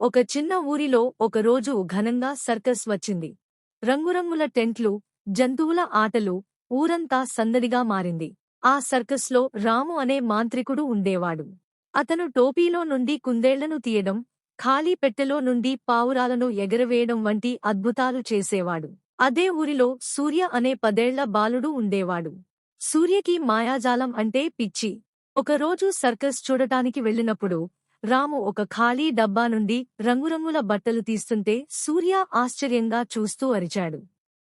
ఒక చిన్న ఊరిలో ఒకరోజు ఘనంగా సర్కస్ వచ్చింది. రంగురంగుల టెంట్లు జంతువుల ఆటలు ఊరంతా సందడిగా మారింది. ఆ సర్కస్లో రాము అనే మాంత్రికుడు ఉండేవాడు. అతను టోపీలో నుండి కుందేళ్ళను తీయడం ఖాళీ పెట్టెలో నుండి పావురాలను ఎగరవేయడం వంటి అద్భుతాలు చేసేవాడు. అదే ఊరిలో సూర్య అనే పదేళ్ళ బాలుడు ఉండేవాడు. సూర్యకి మాయాజాలం అంటే పిచ్చి. ఒకరోజు సర్కస్ చూడటానికి వెళ్ళినప్పుడు రాము ఒక ఖాళీ డబ్బా నుండి రంగురంగుల బట్టలు తీస్తుంటే సూర్య ఆశ్చర్యంగా చూస్తూ అరిచాడు.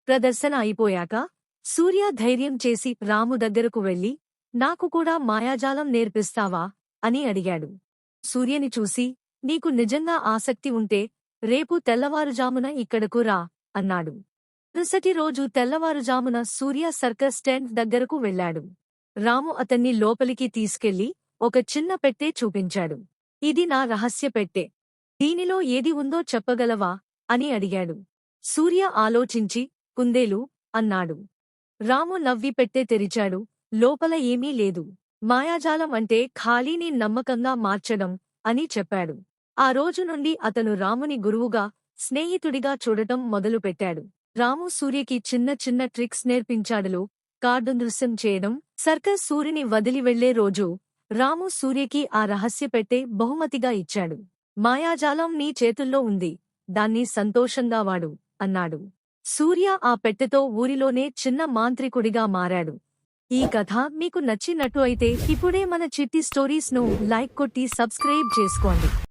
ప్రదర్శన అయిపోయాక సూర్య ధైర్యం చేసి రాము దగ్గరకు వెళ్ళి నాకు కూడా మాయాజాలం నేర్పిస్తావా? అని అడిగాడు. సూర్యని చూసి నీకు నిజంగా ఆసక్తి ఉంటే రేపు తెల్లవారుజామున ఇక్కడకు రా అన్నాడు. మరుసటి రోజు తెల్లవారుజామున సూర్య సర్కస్ టెంట్ దగ్గరకు వెళ్ళాడు. రాము అతన్ని లోపలికి తీసుకెళ్ళి ఒక చిన్న పెట్టె చూపించాడు. ఇది నా రహస్య పెట్టె. దీనిలో ఏది ఉందో చెప్పగలవా? అని అడిగాడు. సూర్య ఆలోచించి కుందేలు అన్నాడు. రాము నవ్వి పెట్టె తెరిచాడు. లోపల ఏమీ లేదు. మాయాజాలం అంటే ఖాళీని నమ్మకంగా మార్చడం అని చెప్పాడు. ఆ రోజు నుండి అతను రాముని గురువుగా స్నేహితుడిగా చూడటం మొదలుపెట్టాడు రాము సూర్యకి చిన్న చిన్న ట్రిక్స్ నేర్పించాడులో కార్డు నృత్యం చేయడం సర్కస్ సూర్యుని వదిలి వెళ్ళే రోజు రాము సూర్యకి ఆ రహస్య పెట్టే బహుమతిగా ఇచ్చాడు. మాయాజాలం నీ చేతుల్లో ఉంది. దాన్ని సంతోషంగా వాడు అన్నాడు. సూర్య ఆ పెట్టెతో ఊరిలోనే చిన్న మాంత్రికుడిగా మారాడు. ఈ కథ మీకు నచ్చినట్టు అయితే ఇప్పుడే మన చిట్టి స్టోరీస్ను లైక్ కొట్టి సబ్స్క్రైబ్ చేసుకోండి.